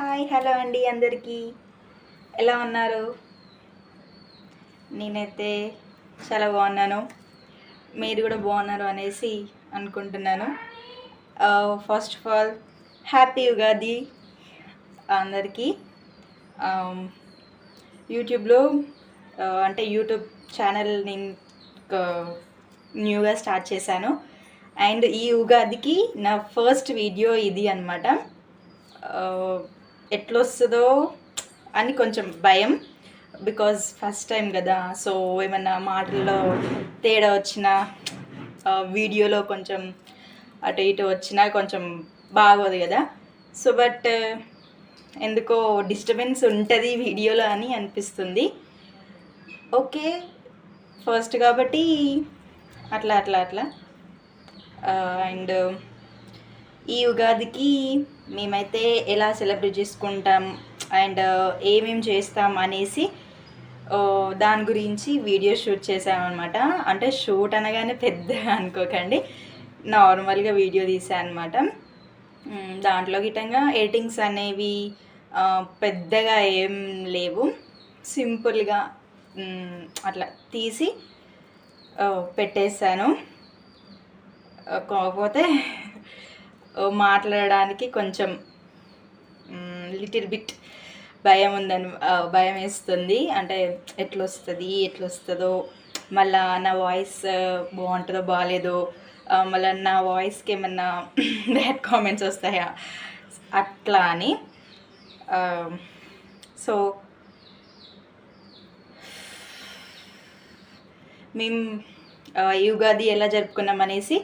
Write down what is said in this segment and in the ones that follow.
Hi hello అండి అందరికీ. ఎలా ఉన్నారు? నేనైతే చాలా బాగున్నాను. మీరు కూడా బాగున్నారు అనేసి అనుకుంటున్నాను. First of all happy Ugadi అందరికీ. యూట్యూబ్లో అంటే యూట్యూబ్ ఛానల్ నేను న్యూగా స్టార్ట్ చేశాను. అండ్ ఈ ఉగాదికి నా ఫస్ట్ వీడియో ఇది అనమాట ఎట్లొస్తుందో అని కొంచెం భయం. బికాజ్ ఫస్ట్ టైం కదా సో ఏమన్నా మాటల్లో తేడా వచ్చినా వీడియోలో కొంచెం అటు ఇటు వచ్చినా కొంచెం బాగోదు కదా. సో బట్ ఎందుకో డిస్టర్బెన్స్ ఉంటుంది వీడియోలో అని అనిపిస్తుంది. ఓకే ఫస్ట్ కాబట్టి అట్లా అట్లా అట్లా. అండ్ ఈ ఉగాదికి మేమైతే ఎలా సెలబ్రేట్ చేసుకుంటాం అండ్ ఏమేం చేస్తాం అనేసి దాని గురించి వీడియో షూట్ చేసామన్నమాట అంటే షూట్ అనగానే పెద్దగా అనుకోకండి. నార్మల్గా వీడియో తీసాను అనమాట దాంట్లో గిట్టంగా ఎడిటింగ్స్ అనేవి పెద్దగా ఏం లేవు. సింపుల్గా అట్లా తీసి పెట్టేశాను. కాకపోతే మాట్లాడడానికి కొంచెం లిటిల్ బిట్ భయం ఉందని భయం వేస్తుంది. అంటే ఎట్లొస్తుంది ఎట్లొస్తుందో వస్తుందో మళ్ళా నా వాయిస్ బాగుంటుందో బాగాలేదో మళ్ళీ నా వాయిస్కి ఏమన్నా బ్యాడ్ కామెంట్స్ వస్తాయా? అట్లా అని. సో మేము యుగాది ఎలా జరుపుకున్నాం అనేసి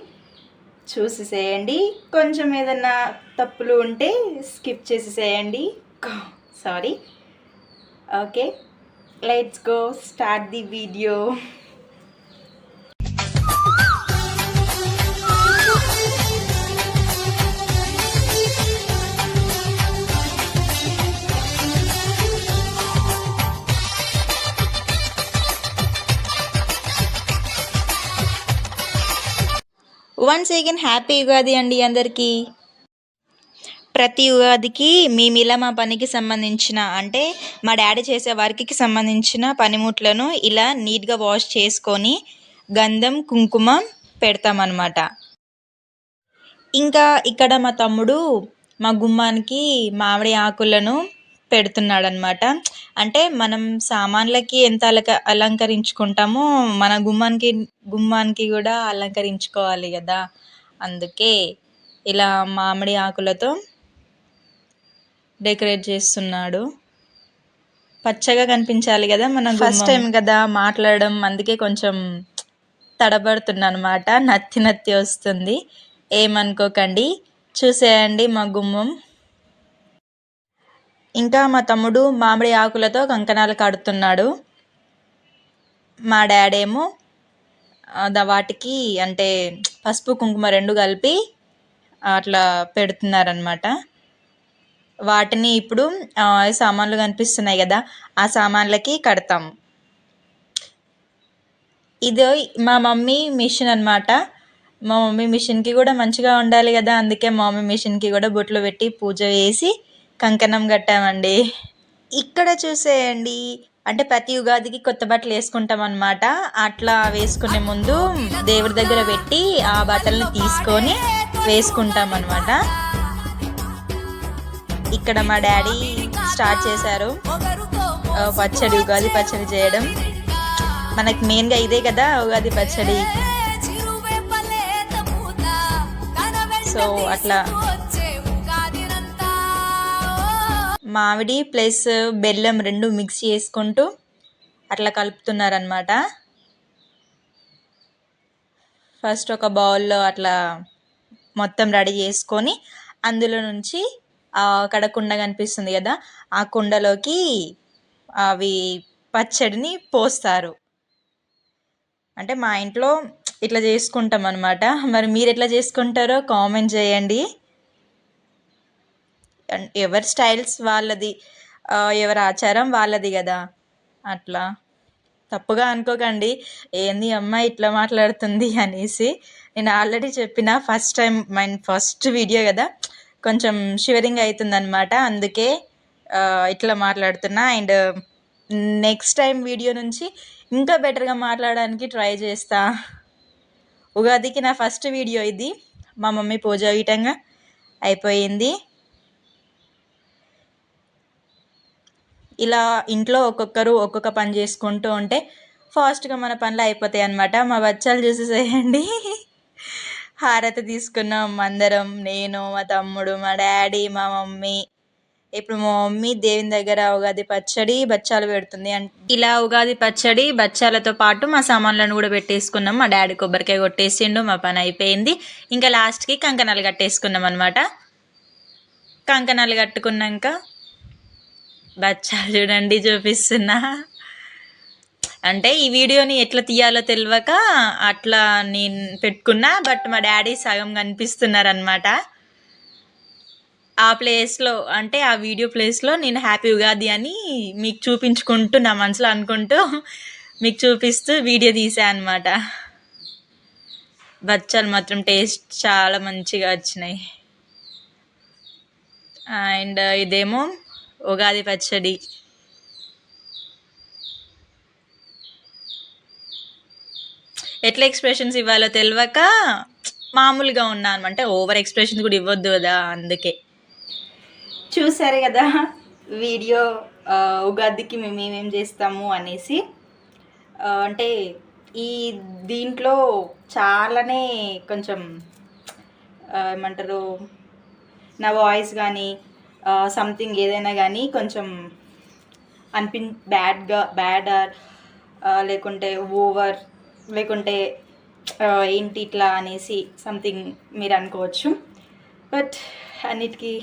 చూసేసేయండి. కొంచెం ఏదన్నా తప్పులు ఉంటే స్కిప్ చేసేసేయండి. Sorry. Okay. Let's go start the video. Once again happy Ugadi అండి అందరికీ. ప్రతి ఉగాదికి మేము ఇలా మా పనికి సంబంధించిన అంటే మా డాడీ చేసే వర్క్కి సంబంధించిన పనిముట్లను ఇలా నీట్గా వాష్ చేసుకొని గంధం కుంకుమ పెడతామన్నమాట. ఇంకా ఇక్కడ మా తమ్ముడు మా గుమ్మానికి మామిడి ఆకులను పెడుతున్నాడనమాట అంటే మనం సామాన్లకి ఎంత అలక అలంకరించుకుంటామో మన గుమ్మానికి గుమ్మానికి కూడా అలంకరించుకోవాలి కదా. అందుకే ఇలా మామిడి ఆకులతో డెకరేట్ చేస్తున్నాడు. పచ్చగా కనిపించాలి కదా మనం ఫస్ట్ టైం కదా మాట్లాడడం అందుకే కొంచెం తడబడుతున్నా అనమాట నత్తి నత్తి వస్తుంది. ఏమనుకోకండి. చూసేయండి మా గుమ్మం. ఇంకా మా తమ్ముడు మామిడి ఆకులతో కంకణాలు కడుతున్నాడు. మా డాడీ ఏమో వాటికి అంటే పసుపు కుంకుమ రెండు కలిపి అట్లా పెడుతున్నారనమాట వాటిని ఇప్పుడు సామాన్లు కనిపిస్తున్నాయి కదా ఆ సామాన్లకి కడతాం. ఇది మా మమ్మీ మిషన్ అనమాట మా మమ్మీ మిషన్కి కూడా మంచిగా ఉండాలి కదా అందుకే మా మమ్మీ మిషన్కి కూడా బొట్లు పెట్టి పూజ చేసి కంకణం కట్టామండి. ఇక్కడ చూసేయండి. అంటే ప్రతి ఉగాదికి కొత్త బట్టలు వేసుకుంటాం అనమాట అట్లా వేసుకునే ముందు దేవుడి దగ్గర పెట్టి ఆ బట్టలను తీసుకొని వేసుకుంటాం అనమాట ఇక్కడ మా డాడీ స్టార్ట్ చేశారు పచ్చడి ఉగాది పచ్చడి చేయడం. మనకి మెయిన్గా ఇదే కదా ఉగాది పచ్చడి. సో అట్లా మామిడి ప్లస్ బెల్లం రెండు మిక్స్ చేసుకుంటూ అట్లా కలుపుతున్నారనమాట ఫస్ట్ ఒక బౌల్లో అట్లా మొత్తం రెడీ చేసుకొని అందులో నుంచి అక్కడ కుండ కనిపిస్తుంది కదా ఆ కుండలోకి అవి పచ్చడిని పోస్తారు. అంటే మా ఇంట్లో ఇట్లా చేసుకుంటాం అనమాట మరి మీరు ఎట్లా చేసుకుంటారో కామెంట్ చేయండి. ఎవరి స్టైల్స్ వాళ్ళది ఎవరి ఆచారం వాళ్ళది కదా. అట్లా. తప్పుగా అనుకోకండి. ఏంది అమ్మ ఇట్లా మాట్లాడుతుంది? అనేసి నేను ఆల్రెడీ చెప్పిన first time mine first video కదా. కొంచెం షివరింగ్ అవుతుందన్నమాట అందుకే ఇట్లా మాట్లాడుతున్నా. అండ్ నెక్స్ట్ టైం వీడియో నుంచి ఇంకా బెటర్గా మాట్లాడడానికి ట్రై చేస్తా. ఉగాదికి నా ఫస్ట్ వీడియో ఇది. మా మమ్మీ పూజ ఇయటంగా అయిపోయింది. ఇలా ఇంట్లో ఒక్కొక్కరు ఒక్కొక్క పని చేసుకుంటూ ఉంటే ఫాస్ట్గా మన పనులు అయిపోతాయి అన్నమాట. మా బచ్చాలు చూసేసేయండి. హారతి తీసుకున్నాం అందరం. నేను మా తమ్ముడు మా డాడీ మా మమ్మీ. ఇప్పుడు మా మమ్మీ దేవుని దగ్గర ఉగాది పచ్చడి బచ్చాలు పెడుతుంది ఇలా ఉగాది పచ్చడి బచ్చాలతో పాటు మా సామాన్లను కూడా పెట్టేసుకున్నాం. మా డాడీ కొబ్బరికాయ కొట్టేసిండు మా పని అయిపోయింది. ఇంకా లాస్ట్కి కంకణాలు కట్టేసుకున్నాం అనమాట కంకణాలు కట్టుకున్నాక బచ్చాలు చూడండి చూపిస్తున్నా. అంటే ఈ వీడియోని ఎట్లా తీయాలో తెలియక అట్లా నేను పెట్టుకున్నా బట్ మా డాడీ సగం కనిపిస్తున్నారనమాట ఆ ప్లేస్లో అంటే ఆ వీడియో ప్లేస్లో నేను హ్యాపీ ఉగాది అని మీకు చూపించుకుంటూ నా మనసులో అనుకుంటూ మీకు చూపిస్తూ వీడియో తీసా అనమాట బచ్చాలు మాత్రం టేస్ట్ చాలా మంచిగా వచ్చినాయి. అండ్ ఇదేమో ఉగాది పచ్చడి. ఎట్లా ఎక్స్ప్రెషన్స్ ఇవ్వాలో తెలియక మామూలుగా ఉన్నాను అంటే ఓవర్ ఎక్స్ప్రెషన్స్ కూడా ఇవ్వద్దు కదా అందుకే. చూసారు కదా వీడియో ఉగాదికి మేము ఏమేం చేస్తాము అనేసి. అంటే ఈ దీంట్లో చాలానే కొంచెం ఏమంటారు నా వాయిస్ కానీ సంథింగ్ ఏదైనా కానీ కొంచెం అనిపి బ్యాడ్గా బ్యాడ్ ఆర్ లేకుంటే ఓవర్ లేకుంటే ఏంటి ఇట్లా అనేసి సంథింగ్ మీరు అనుకోవచ్చు. బట్ అన్నిటికీ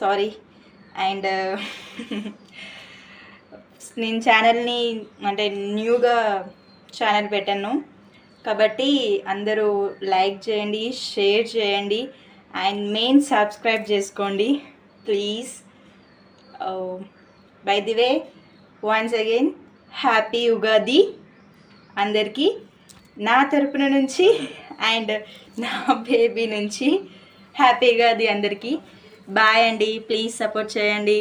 సారీ అండ్ నేను ఛానల్ని అంటే న్యూగా ఛానల్ పెట్టాను. కాబట్టి అందరూ లైక్ చేయండి షేర్ చేయండి. అండ్ మెయిన్ సబ్స్క్రైబ్ చేసుకోండి. Please by the way once again happy Ugadi అందరికీ నా తరపున నుంచి అండ్ నా బేబీ నుంచి హ్యాపీ ఉగాది అందరికీ. బాయ్ అండి ప్లీజ్ సపోర్ట్ చేయండి.